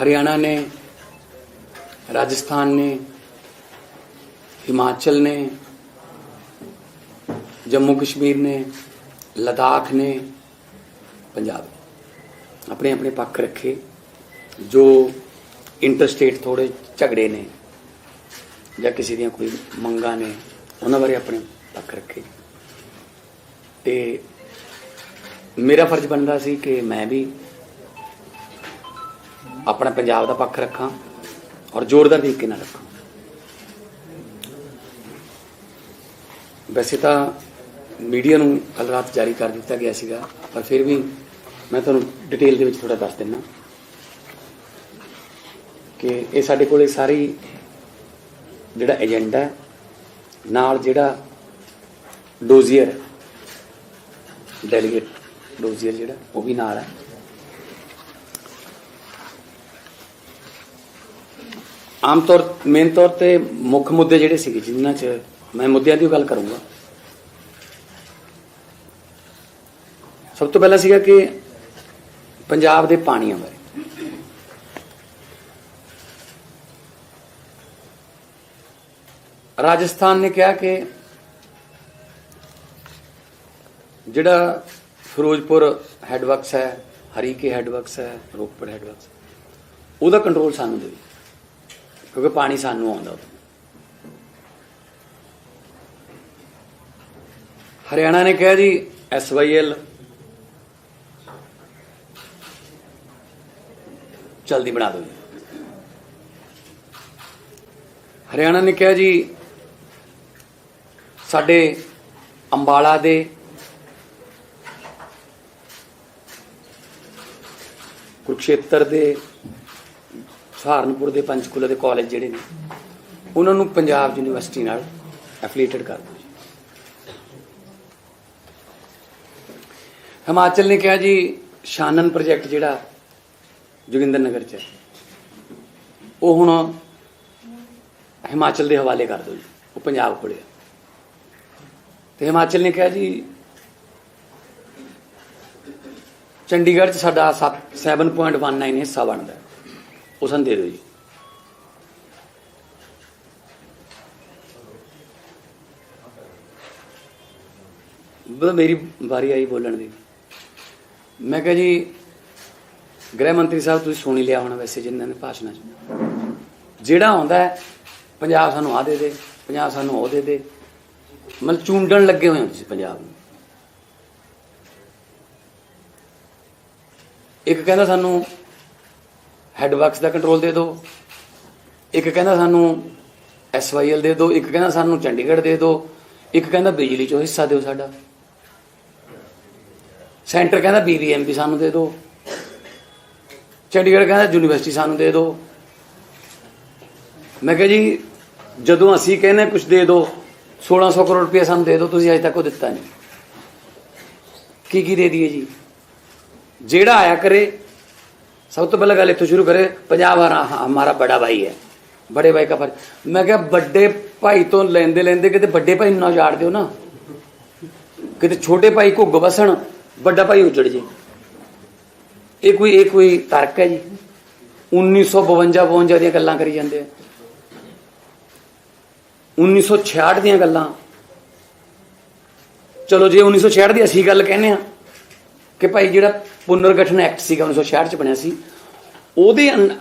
हरियाणा ने राजस्थान ने हिमाचल ने जम्मू कश्मीर ने लद्दाख ने पंजाब ने अपने अपने पक्ष रखे जो ਇੰਟਰਸਟੇਟ ਥੋੜੇ ਝਗੜੇ ਨੇ ਜਾਂ ਕਿਸੇ ਦੀਆਂ ਕੋਈ ਮੰਗਾਂ ਨੇ ਉਹਨਾਂ ਬਾਰੇ ਆਪਣੇ ਪੱਖ ਰੱਖੇ ਤੇ ਮੇਰਾ ਫਰਜ਼ ਬਣਦਾ ਸੀ ਕਿ ਮੈਂ ਵੀ ਆਪਣਾ ਪੰਜਾਬ ਦਾ ਪੱਖ ਰੱਖਾਂ ਔਰ ਜ਼ੋਰਦਾਰ ਤਰੀਕੇ ਨਾਲ ਰੱਖਾਂ। ਵੈਸੇ ਤਾਂ ਮੀਡੀਆ ਨੂੰ ਕੱਲ ਰਾਤ ਜਾਰੀ ਕਰ ਦਿੱਤਾ ਗਿਆ ਸੀਗਾ, ਪਰ ਫਿਰ ਵੀ ਮੈਂ ਤੁਹਾਨੂੰ ਡਿਟੇਲ ਦੇ ਵਿੱਚ ਥੋੜਾ ਦੱਸ ਦਿੰਨਾ ਕਿ ਇਹ ਸਾਡੇ ਕੋਲੇ ਸਾਰੀ ਜਿਹੜਾ ਏਜੰਡਾ ਨਾਲ ਜਿਹੜਾ ਡੋਜ਼ੀਅਰ ਡੈਲੀਗੇਟ ਡੋਜ਼ੀਅਰ ਜਿਹੜਾ, ਉਹ ਵੀ ਨਾਲ ਹੈ। ਆਮ ਤੌਰ ਮੇਨ ਤੌਰ ਤੇ ਮੁੱਖ ਮੁੱਦੇ ਜਿਹੜੇ ਸੀਗੇ ਜਿਨ੍ਹਾਂ 'ਚ ਮੈਂ ਮੁੱਦਿਆਂ ਦੀ ਗੱਲ ਕਰੂੰਗਾ। ਸਭ ਤੋਂ ਪਹਿਲਾਂ ਸੀਗਾ ਕਿ ਪੰਜਾਬ ਦੇ ਪਾਣੀਆਂ ਬਾਰੇ। ਰਾਜਸਥਾਨ ਨੇ ਕਿਹਾ ਕਿ ਜਿਹੜਾ ਫਿਰੋਜ਼ਪੁਰ ਹੈਡਵਰਕਸ ਹੈ, ਹਰੀਕੇ ਹੈਡਵਰਕਸ ਹੈ, ਰੋਪੜ ਹੈਡਵਰਕਸ ਉਹਦਾ ਕੰਟਰੋਲ ਸਾਨੂੰ ਦੇ ਕਿਉਂਕਿ ਪਾਣੀ ਸਾਨੂੰ ਆਉਂਦਾ ਉੱਥੋਂ। ਹਰਿਆਣਾ ਨੇ ਕਿਹਾ ਜੀ ਐਸਵਾਈਐਲ ਜਲਦੀ ਬਣਾ ਦਿਓ ਹਰਿਆਣਾ ਨੇ ਕਿਹਾ ਜੀ, ਸਾਡੇ ਅੰਬਾਲਾ ਦੇ ਕੁਰਕਸ਼ੇਤਰ ਦੇ ਸਹਾਰਨਪੁਰ ਦੇ ਪੰਚਕੂਲਾ ਦੇ ਕਾਲਜ ਜਿਹੜੇ ਨੇ, ਉਹਨਾਂ ਨੂੰ ਪੰਜਾਬ ਯੂਨੀਵਰਸਿਟੀ ਨਾਲ ਐਫੀਲੀਏਟਡ ਕਰ ਦਿਓ ਜੀ ਹਿਮਾਚਲ ਨੇ ਕਿਹਾ ਜੀ, ਸ਼ਾਨਨ ਪ੍ਰੋਜੈਕਟ ਜਿਹੜਾ ਜੋਗਿੰਦਰ ਨਗਰ ਚ ਹੈ, ਉਹ ਹੁਣ ਹਿਮਾਚਲ ਦੇ ਹਵਾਲੇ ਕਰ ਦਿਓ ਜੀ, ਉਹ ਪੰਜਾਬ ਕੋਲੇ ਹੈ। ਤੇ ਹਿਮਾਚਲ ਨੇ ਕਿਹਾ ਜੀ, ਚੰਡੀਗੜ੍ਹ ਚ ਸਾਡਾ 7.19 ਹਿੱਸਾ ਬਣਦਾ ਹੈ। ਉਹ ਸਾਨੂੰ ਦੇ ਦਿਓ ਜੀ ਬਸ ਮੇਰੀ ਵਾਰੀ ਆਈ ਬੋਲਣ ਦੀ। ਮੈਂ ਕਿਹਾ ਜੀ, ਗ੍ਰਹਿ ਮੰਤਰੀ ਸਾਹਿਬ, ਤੁਸੀਂ ਸੁਣੀ ਲਿਆ ਹੋਣਾ ਵੈਸੇ ਜਿੰਨਾਂ ਨੇ ਭਾਸ਼ਣਾਂ 'ਚ। ਜਿਹੜਾ ਆਉਂਦਾ ਪੰਜਾਬ ਸਾਨੂੰ ਆ ਦੇ ਦੇ, ਪੰਜਾਬ ਸਾਨੂੰ ਉਹ ਦੇ ਦੇ। ਮਤਲਬ ਚੂੰਡਣ ਲੱਗੇ ਹੋਏ ਹੋ ਤੁਸੀਂ ਪੰਜਾਬ ਨੂੰ। ਇੱਕ ਕਹਿੰਦਾ ਸਾਨੂੰ ਹੈਡਵਰਕਸ ਦਾ ਕੰਟਰੋਲ ਦੇ ਦਿਓ। ਇੱਕ ਕਹਿੰਦਾ ਸਾਨੂੰ ਐਸਵਾਈਐਲ ਦੇ ਦਿਓ, ਇੱਕ ਕਹਿੰਦਾ ਸਾਨੂੰ ਚੰਡੀਗੜ੍ਹ ਦੇ ਦਿਓ, ਇੱਕ ਕਹਿੰਦਾ ਬਿਜਲੀ ਚੋਂ ਹਿੱਸਾ ਦਿਓ ਸਾਡਾ। ਸੈਂਟਰ ਕਹਿੰਦਾ ਬੀਬੀਐਮਪੀ ਸਾਨੂੰ ਦੇ ਦਿਓ। ਚੰਡੀਗੜ੍ਹ ਕਹਿੰਦਾ ਯੂਨੀਵਰਸਿਟੀ ਸਾਨੂੰ ਦੇ ਦਿਓ। ਮੈਂ ਕਿਹਾ ਜੀ, ਜਦੋਂ ਅਸੀਂ ਕਹਿੰਦੇ ਕੁਝ ਦੇ ਦਿਓ 1600 ਕਰੋੜ ਰੁਪਏ ਸਾਨੂੰ ਦੇ ਦਿਓ, ਤੁਸੀਂ ਅਜੇ ਤੱਕ ਉਹ ਦਿੱਤਾ ਨਹੀਂ। ਕੀ ਕੀ ਦੇ ਦਈਏ ਜੀ? ਜਿਹੜਾ ਆਇਆ ਕਰੇ ਸਭ ਤੋਂ ਪਹਿਲਾਂ ਗੱਲ ਇੱਥੋਂ ਸ਼ੁਰੂ ਕਰੇ ਪੰਜਾਬ ਹਰਾ ਹਮਾਰਾ ਬੜਾ ਭਾਈ ਹੈ। ਬੜੇ ਭਾਈ ਦਾ ਫਰਜ਼। ਮੈਂ ਕਿਹਾ, ਵੱਡੇ ਭਾਈ ਤੋਂ ਲੈਂਦੇ ਲੈਂਦੇ ਕਿਤੇ ਵੱਡੇ ਭਾਈ ਨੂੰ ਨਾ ਉਜਾੜ ਦਿਓ ਨਾ। ਕਿਤੇ ਛੋਟੇ ਭਾਈ ਘੁੱਗ ਵਸਣ, ਵੱਡਾ ਭਾਈ ਉਜੜ ਜੇ। ਇਹ ਕੋਈ ਇਹ ਕੋਈ ਤਰਕ ਹੈ ਜੀ। 1952 52 ਦੀਆਂ ਗੱਲਾਂ ਕਰੀ ਜਾਂਦੇ ਆ। 1966 ਦੀਆਂ ਗੱਲਾਂ। ਚਲੋ ਜੇ 1966 ਦੀ ਅਸੀਂ ਗੱਲ ਕਹਿੰਦੇ ਆ ਕਿ ਭਾਈ ਜਿਹੜਾ ਪੁਨਰਗਠਨ ਐਕਟ ਸੀਗਾ 1966 ਚ ਬਣਿਆ ਸੀ, ਉਹਦੇ ਅੰ-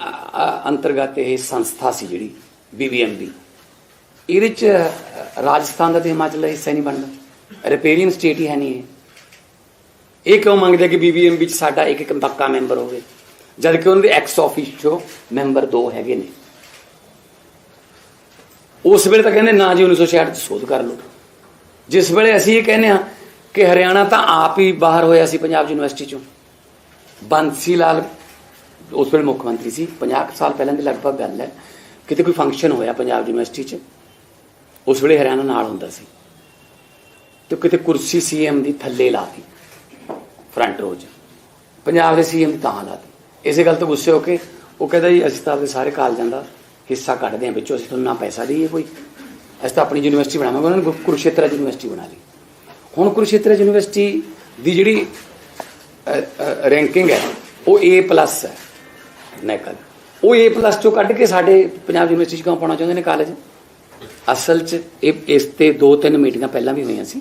ਅੰਤਰਗਤ ਇਹ ਸੰਸਥਾ ਸੀ ਜਿਹੜੀ ਬੀਬੀਐਮਬੀ ਇਹਦੇ ਚ ਰਾਜਸਥਾਨ ਦਾ ਤੇ ਹਿਮਾਚਲ ਦਾ ਹਿੱਸਾ ਨਹੀਂ ਬਣਦਾ। ਰਿਪੇਰੀਅਨ ਸਟੇਟ ਹੀ ਹੈ ਨਹੀਂ ਇਹ। ਇਹ ਕਿਉਂ ਮੰਗਦੇ ਆ ਕਿ ਬੀਬੀਐਮਬੀ ਚ ਸਾਡਾ ਇੱਕ ਇੱਕ ਪੱਕਾ ਮੈਂਬਰ ਹੋਵੇ? ਜਦ ਕਿ ਉਹਨਾਂ ਦੇ ਐਕਸ ਆਫੀਸ਼ੋ ਮੈਂਬਰ ਦੋ ਹੈਗੇ ਨੇ। ਉਸ ਵੇਲੇ ਤਾਂ ਕਹਿੰਦੇ ਨਾ ਜੀ 1966 ਚ ਸੋਧ ਕਰ ਲਓ। ਜਿਸ ਵੇਲੇ ਅਸੀਂ ਇਹ ਕਹਿੰਦੇ ਆ ਕਿ ਹਰਿਆਣਾ ਤਾਂ ਆਪ ਹੀ ਬਾਹਰ ਹੋਇਆ ਸੀ ਪੰਜਾਬ ਯੂਨੀਵਰਸਿਟੀ ਚੋਂ। ਬੰਸੀ ਲਾਲ ਉਸ ਵੇਲੇ ਮੁੱਖ ਮੰਤਰੀ ਸੀ। 50 ਕੁ ਸਾਲ ਪਹਿਲਾਂ ਦੀ ਲਗਭਗ ਗੱਲ ਹੈ। ਕਿਤੇ ਕੋਈ ਫੰਕਸ਼ਨ ਹੋਇਆ ਪੰਜਾਬ ਯੂਨੀਵਰਸਿਟੀ 'ਚ, ਉਸ ਵੇਲੇ ਹਰਿਆਣਾ ਨਾਲ ਹੁੰਦਾ ਸੀ। ਤੇ ਕਿਤੇ ਕੁਰਸੀ ਸੀਐਮ ਦੀ ਥੱਲੇ ਲਾਤੀ ਫਰੰਟ ਰੋਜ ਪੰਜਾਬ ਦੇ ਸੀਐਮ ਤਾਂ ਲਾਤੀ। ਇਸੇ ਗੱਲ ਤੋਂ ਗੁੱਸੇ ਹੋ ਕੇ ਉਹ ਕਹਿੰਦਾ ਜੀ, ਅਸੀਂ ਤਾਂ ਆਪਦੇ ਸਾਰੇ ਕਾਲਜਾਂ ਦਾ ਹਿੱਸਾ ਕੱਢਦੇ ਹਾਂ, ਵਿੱਚੋਂ ਅਸੀਂ ਤੁਹਾਨੂੰ ਨਾ ਪੈਸਾ ਦਈਏ ਕੋਈ। ਅਸੀਂ ਤਾਂ ਆਪਣੀ ਯੂਨੀਵਰਸਿਟੀ ਬਣਾਵਾਂਗੇ, ਉਹਨਾਂ ਨੇ ਕੁਰੂਕਸ਼ੇਤਰ ਯੂਨੀਵਰਸਿਟੀ ਬਣਾ ਲਈ। ਹੁਣ ਕੁਰੂਕਸ਼ੇਤਰ ਯੂਨੀਵਰਸਿਟੀ ਦੀ ਜਿਹੜੀ ਰੈਂਕਿੰਗ ਹੈ, ਉਹ A+ ਹੈ, ਨੈਕਲ। ਉਹ A+ ਪਲੱਸ ਚੋਂ ਕੱਢ ਕੇ ਸਾਡੇ ਪੰਜਾਬ ਯੂਨੀਵਰਸਿਟੀ 'ਚ ਕਿਉਂ ਪਾਉਣਾ ਚਾਹੁੰਦੇ ਨੇ ਕਾਲਜ ਅਸਲ 'ਚ ਇਹ, ਇਸ ਤੇ ਦੋ ਤਿੰਨ ਮੀਟਿੰਗਾਂ ਪਹਿਲਾਂ ਵੀ ਹੋਈਆਂ ਸੀ।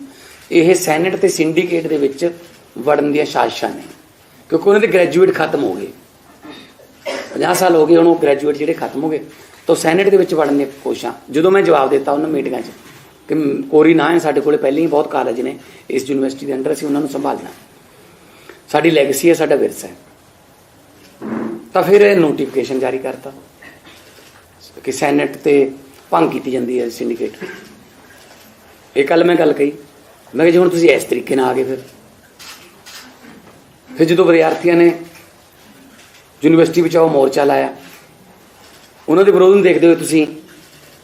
ਇਹ ਸੈਨੇਟ ਤੇ ਸਿੰਡੀਕੇਟ ਦੇ ਵਿੱਚ ਵੜਨ ਦੀਆਂ ਸਾਜ਼ਿਸ਼ਾਂ ਨੇ, ਕਿਉਂਕਿ ਉਹਨਾਂ ਦੇ ਗ੍ਰੈਜੂਏਟ ਖਤਮ ਹੋ ਗਏ। 50 ਸਾਲ ਹੋ ਗਏ, ਹੁਣ ਉਹ ਗ੍ਰੈਜੂਏਟ ਜਿਹੜੇ ਖਤਮ ਹੋ ਗਏ, ਤਾਂ ਸੈਨੇਟ ਦੇ ਵਿੱਚ ਵੜਨ ਦੀਆਂ ਕੋਸ਼ਿਸ਼ਾਂ। ਜਦੋਂ ਮੈਂ ਜਵਾਬ ਦਿੱਤਾ ਉਹਨਾਂ ਮੀਟਿੰਗਾਂ 'ਚ ਕਿ ਕੋਰੀ ਨਾ ਹੈ, ਸਾਡੇ ਕੋਲੇ ਪਹਿਲਾਂ ਹੀ ਬਹੁਤ ਕਾਲਜ ਨੇ। ਇਸ ਯੂਨੀਵਰਸਿਟੀ ਦੇ ਅੰਡਰ ਅਸੀਂ ਉਹਨਾਂ ਨੂੰ ਸੰਭਾਲਣਾ। ਸਾਡੀ ਲੈਗੇਸੀ ਹੈ, ਸਾਡਾ ਵਿਰਸਾ ਹੈ। ਤਾਂ ਫਿਰ ਇਹ ਨੋਟੀਫਿਕੇਸ਼ਨ ਜਾਰੀ ਕਰਤਾ। ਕਿ ਸੈਨੇਟ ਤੇ ਭੰਗ ਕੀਤੀ ਜਾਂਦੀ ਹੈ ਸਿੰਡੀਕੇਟ ਇਹ ਕੱਲ ਮੈਂ ਗੱਲ ਕਹੀ। ਮੈਂ ਕਿਹਾ ਜੀ, ਹੁਣ ਤੁਸੀਂ ਇਸ ਤਰੀਕੇ ਨਾਲ ਆ ਗਏ ਫਿਰ। ਫਿਰ ਜਦੋਂ ਵਿਦਿਆਰਥੀਆਂ ਨੇ ਯੂਨੀਵਰਸਿਟੀ ਵਿੱਚ ਉਹ ਮੋਰਚਾ ਲਾਇਆ, ਉਹਨਾਂ ਦੇ ਵਿਰੋਧ ਨੂੰ ਦੇਖਦੇ ਹੋਏ ਤੁਸੀਂ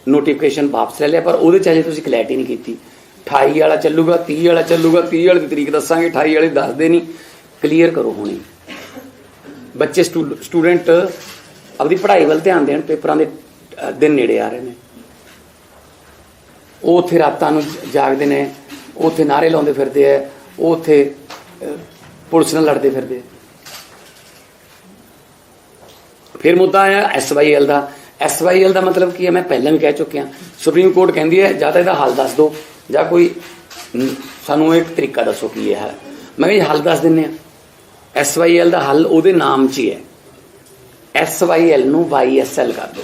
ਨੋਟੀਫਿਕੇਸ਼ਨ ਵਾਪਸ ਲੈ ਲਿਆ, ਪਰ ਉਹਦੇ ਚ ਅਜੇ ਤੁਸੀਂ ਕਲੈਰਿਟੀ ਨਹੀਂ ਕੀਤੀ। 28 ਵਾਲਾ ਚੱਲੂਗਾ 30 ਵਾਲਾ ਚੱਲੂਗਾ 30 ਵਾਲੀ ਦੀ ਤਰੀਕ ਦੱਸਾਂਗੇ 28 ਵਾਲੀ ਦੱਸਦੇ ਨਹੀਂ। ਕਲੀਅਰ ਕਰੋ ਹੁਣੇ। ਬੱਚੇ ਸਟੂਡੈਂਟ ਆਪਦੀ ਪੜ੍ਹਾਈ ਵੱਲ ਧਿਆਨ ਦੇਣ, ਪੇਪਰਾਂ ਦੇ ਦਿਨ ਨੇੜੇ ਆ ਰਹੇ ਨੇ। ਉਹ ਉੱਥੇ ਰਾਤਾਂ ਨੂੰ ਜਾਗਦੇ ਨੇ, ਉਹ ਉੱਥੇ ਨਾਰੇ ਲਾਉਂਦੇ ਫਿਰਦੇ ਆ, ਉਹ ਉੱਥੇ ਪੁਲਿਸ ਨਾਲ ਲੜਦੇ ਫਿਰਦੇ ਫਿਰ ਮੁੱਦਾ ਆਇਆ ਐਸਵਾਈਐਲ ਦਾ। ਐਸਵਾਈਐਲ ਦਾ ਮਤਲਬ ਕੀ ਹੈ? ਮੈਂ ਪਹਿਲਾਂ ਵੀ ਕਹਿ ਚੁੱਕਿਆ। ਸੁਪਰੀਮ ਕੋਰਟ ਕਹਿੰਦੀ ਹੈ, ਜਾਂ ਤਾਂ ਇਹਦਾ ਹੱਲ ਦੱਸ ਦਿਓ, ਜਾਂ ਕੋਈ ਸਾਨੂੰ ਇੱਕ ਤਰੀਕਾ ਦੱਸੋ ਕੀ ਹੈ ਮੈਂ ਕਿਹਾ ਜੀ, ਹੱਲ ਦੱਸ ਦਿੰਨੇ ਆ ਐਸਵਾਈਐਲ ਦਾ ਹੱਲ ਉਹਦੇ ਨਾਮ 'ਚ ਹੀ ਹੈ। ਐਸਵਾਈਐਲ ਨੂੰ ਵਾਈਐਸਐਲ ਕਰ ਦਿਓ।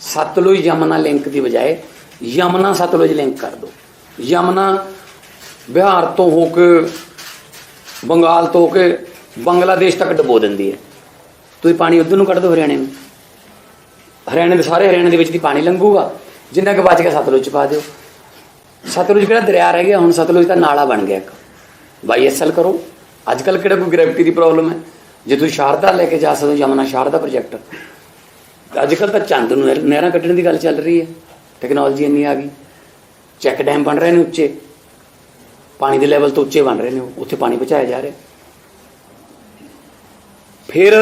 ਸਤਲੁਜ ਯਮਨਾ ਲਿੰਕ ਦੀ ਬਜਾਏ ਯਮਨਾ ਸਤਲੁਜ ਲਿੰਕ ਕਰ ਦਿਓ। ਯਮਨਾ ਬਿਹਾਰ ਤੋਂ ਹੋ ਕੇ ਬੰਗਾਲ ਤੋਂ ਹੋ ਕੇ ਬੰਗਲਾਦੇਸ਼ ਤੱਕ ਡਬੋ ਦਿੰਦੀ ਹੈ। ਤੁਸੀਂ ਪਾਣੀ ਉਧਰ ਨੂੰ ਕੱਢ ਦਿਓ ਹਰਿਆਣੇ ਨੂੰ। ਹਰਿਆਣੇ ਦੇ ਸਾਰੇ ਹਰਿਆਣੇ ਦੇ ਵਿੱਚ ਦੀ ਪਾਣੀ ਲੰਘੂਗਾ। ਜਿੰਨਾ ਕੁ ਬਚ ਗਿਆ ਸਤਲੁਜ ਚ ਪਾ ਦਿਓ। ਸਤਲੁਜ ਕਿਹੜਾ ਦਰਿਆ ਰਹਿ ਗਿਆ ਹੁਣ ਸਤਲੁਜ ਦਾ ਨਾਲਾ ਬਣ ਗਿਆ ਇੱਕ। ਵਾਈਐਸਐਲ ਕਰੋ। ਅੱਜ ਕੱਲ ਕਿਹੜਾ ਕੋਈ ਗ੍ਰੈਵਿਟੀ ਦੀ ਪ੍ਰੋਬਲਮ ਹੈ? ਜੇ ਤੁਸੀਂ ਸ਼ਾਰਦਾ ਲੈ ਕੇ ਜਾ ਸਕਦੇ ਹੋ ਯਮਨਾ ਸ਼ਾਰਦਾ ਪ੍ਰੋਜੈਕਟ ਅੱਜ ਕੱਲ ਤਾਂ ਚੰਦ ਨੂੰ ਨਹਿਰਾਂ ਕੱਢਣ ਦੀ ਗੱਲ ਚੱਲ ਰਹੀ ਹੈ। ਟੈਕਨੋਲੋਜੀ ਇੰਨੀ ਆ ਗਈ। ਚੈੱਕ ਡੈਮ ਬਣ ਰਹੇ ਨੇ ਉੱਚੇ। ਪਾਣੀ ਦੇ ਲੈਵਲ ਤੋਂ ਉੱਚੇ ਬਣ ਰਹੇ ਨੇ ਉਹ, ਉੱਥੇ ਪਾਣੀ ਪਹੁੰਚਾਇਆ ਜਾ ਰਿਹਾ। ਫਿਰ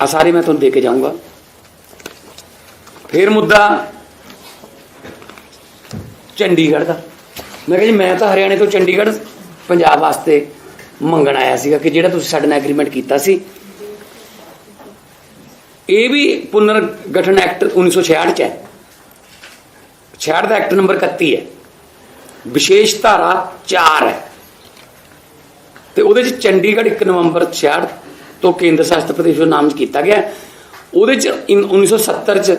ਆ ਸਾਰੇ ਮੈਂ ਤੁਹਾਨੂੰ ਦੇ ਕੇ ਜਾਊਂਗਾ। ਫਿਰ ਮੁੱਦਾ ਚੰਡੀਗੜ੍ਹ ਦਾ। ਮੈਂ ਕਿਹਾ ਜੀ, ਮੈਂ ਤਾਂ ਹਰਿਆਣੇ ਤੋਂ ਚੰਡੀਗੜ੍ਹ ਪੰਜਾਬ ਵਾਸਤੇ ਮੰਗਣ ਆਇਆ ਸੀਗਾ ਕਿ ਜਿਹੜਾ ਤੁਸੀਂ ਸਾਡੇ ਨਾਲ ਐਗਰੀਮੈਂਟ ਕੀਤਾ ਸੀ। ਇਹ ਵੀ ਪੁਨਰ ਗਠਨ ਐਕਟ 1966 ਚ ਹੈ। 66 ਦਾ ਐਕਟ ਨੰਬਰ 31 ਹੈ। ਵਿਸ਼ੇਸ਼ ਧਾਰਾ 4 ਹੈ। ਤੇ ਉਹਦੇ ਚ ਚੰਡੀਗੜ੍ਹ 1 ਨਵੰਬਰ 66 ਤੋਂ ਕੇਂਦਰ ਸ਼ਾਸਿਤ ਪ੍ਰਦੇਸ਼ ਦਾ ਨਾਮ ਕੀਤਾ ਗਿਆ। ਉਹਦੇ ਚ ਇਨ- 1970 ਚ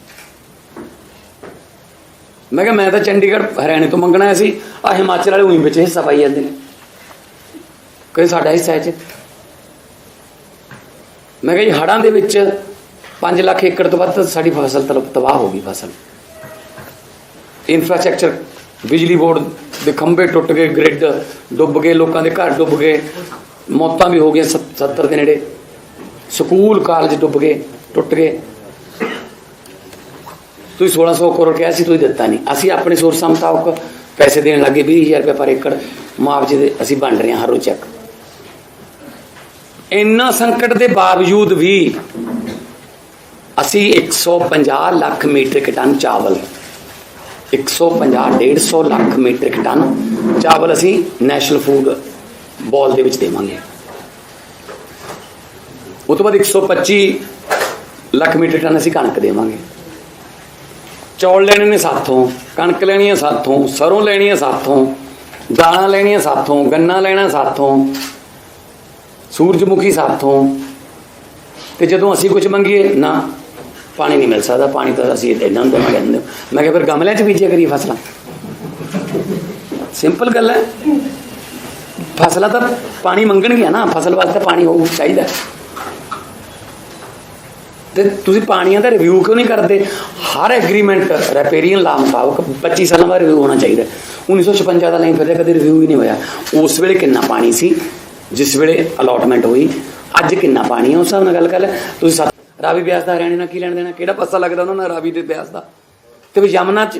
ਮੈਂ ਕਿਹਾ, ਮੈਂ ਤਾਂ ਚੰਡੀਗੜ੍ਹ ਹਰਿਆਣੇ ਤੋਂ ਮੰਗਣਾ ਆਇਆ ਸੀ। ਆ ਹਿਮਾਚਲ ਵਾਲੇ ਉਹੀ ਵਿੱਚ ਹਿੱਸਾ ਪਾਈ ਜਾਂਦੇ ਨੇ। ਕੋਈ ਸਾਡਾ ਹਿੱਸਾ ਹੈ ਚ। ਮੈਂ ਕਿਹਾ ਜੀ ਹੜਾਂ ਦੇ ਵਿੱਚ 5 ਲੱਖ ਏਕੜ ਤੋਂ ਵੱਧ ਸਾਡੀ ਫਸਲ ਤਲ- ਤਬਾਹ ਹੋ ਗਈ ਫਸਲ। ਇਨਫਰਾਸਟ੍ਰਕਚਰ ਬਿਜਲੀ ਬੋਰਡ ਦੇ ਖੰਭੇ ਟੁੱਟ ਗਏ ਗ੍ਰਿਡ ਡੁੱਬ ਗਏ, ਲੋਕਾਂ ਦੇ ਘਰ ਡੁੱਬ ਗਏ। ਮੌਤਾਂ ਵੀ ਹੋ ਗਈਆਂ 70 ਦੇ ਨੇੜੇ। ਸਕੂਲ, ਕਾਲਜ ਡੁੱਬ ਗਏ, ਟੁੱਟ ਗਏ। ਤੁਸੀਂ 1600 ਕਰੋੜ ਕਿਹਾ ਸੀ ਤੁਸੀਂ ਦਿੱਤਾ ਨਹੀਂ ਅਸੀਂ ਆਪਣੇ ਸੋਰਸਾਂ ਮੁਤਾਬਕ ਪੈਸੇ ਦੇਣ ਲੱਗੇ 20000 ਰੁਪਏ ਪਰ ਏਕੜ ਮੁਆਵਜ਼ੇ ਦੇ ਅਸੀਂ ਵੰਡ ਰਹੇ ਹਾਂ ਹਰ ਰੋਜ਼ ਚੱਕ ਇੰਨਾ ਸੰਕਟ ਦੇ ਬਾਵਜੂਦ ਵੀ ਅਸੀਂ 150 ਲੱਖ ਮੀਟ੍ਰਿਕ ਟਨ ਚਾਵਲ 150 150 ਲੱਖ ਮੀਟ੍ਰਿਕ ਟਨ ਚਾਵਲ ਅਸੀਂ ਨੈਸ਼ਨਲ ਫੂਡ ਬਾਲ ਦੇ ਵਿੱਚ ਦੇਵਾਂਗੇ। ਉਹ ਤੋਂ ਬਾਅਦ 125 ਲੱਖ ਮੀਟ੍ਰਿਕ ਟਨ ਅਸੀਂ ਕਣਕ ਦੇਵਾਂਗੇ। ਚੌਲ ਲੈਣੇ ਨੇ ਸਾਥੋਂ, ਕਣਕ ਲੈਣੀ ਹੈ ਸਾਥੋਂ, ਸਰੋਂ ਲੈਣੀ ਹੈ ਸਾਥੋਂ, ਦਾਲਾਂ ਲੈਣੀਆਂ ਸਾਥੋਂ, ਗੰਨਾ ਲੈਣਾ ਸਾਥੋਂ, ਸੂਰਜਮੁਖੀ ਸਾਥੋਂ। ਤੇ ਜਦੋਂ ਅਸੀਂ ਕੁਝ ਮੰਗੀਏ, ਨਾ, ਪਾਣੀ ਨਹੀਂ ਮਿਲ ਸਕਦਾ, ਪਾਣੀ ਤਾਂ ਅਸੀਂ ਇਹਨਾਂ ਨੂੰ ਦੇਵਾਂਗੇ ਇਹਨਾਂ ਨੂੰ। ਮੈਂ ਕਿਹਾ ਫਿਰ ਗਮਲਿਆਂ 'ਚ ਬੀਜਿਆ ਕਰੀਏ ਫਸਲਾਂ? ਸਿੰਪਲ ਗੱਲ ਹੈ। ਫਸਲਾਂ ਤਾਂ ਪਾਣੀ ਮੰਗਣਗੀਆਂ ਨਾ, ਫਸਲ ਵਾਸਤੇ ਪਾਣੀ ਹੋਊ ਚਾਹੀਦਾ। ਤੇ ਤੁਸੀਂ ਪਾਣੀਆਂ ਦਾ ਰਿਵਿਊ ਕਿਉਂ ਨਹੀਂ ਕਰਦੇ? ਹਰ ਐਗਰੀਮੈਂਟ ਰੈਪੇਰੀਅਨ ਲਾ ਮੁਤਾਬਕ 25 ਸਾਲਾਂ ਬਾਅਦ ਰਿਵਿਊ ਹੋਣਾ ਚਾਹੀਦਾ। 1956 ਦਾ ਲਾਈਨ ਫਿਰਦਾ ਕਦੇ ਰਿਵਿਊ ਹੀ ਨਹੀਂ ਹੋਇਆ। ਉਸ ਵੇਲੇ ਕਿੰਨਾ ਪਾਣੀ ਸੀ? ਜਿਸ ਵੇਲੇ ਅਲਾਟਮੈਂਟ ਹੋਈ, ਅੱਜ ਕਿੰਨਾ ਪਾਣੀ ਹੈ? ਉਸ ਹਿਸਾਬ ਨਾਲ ਗੱਲ ਕਰ ਲੈ। ਤੁਸੀਂ ਸੱਤ- ਰਾਵੀ ਬਿਆਸ ਦਾ ਹਰਿਆਣੇ ਨਾਲ ਕੀ ਲੈਣ ਦੇਣਾ? ਕਿਹੜਾ ਪਾਸਾ ਲੱਗਦਾ ਉਹਨਾਂ ਨਾਲ ਰਾਵੀ ਦੇ ਬਿਆਸ ਦਾ? ਤੇ ਵੀ ਯਮਨਾ ਚ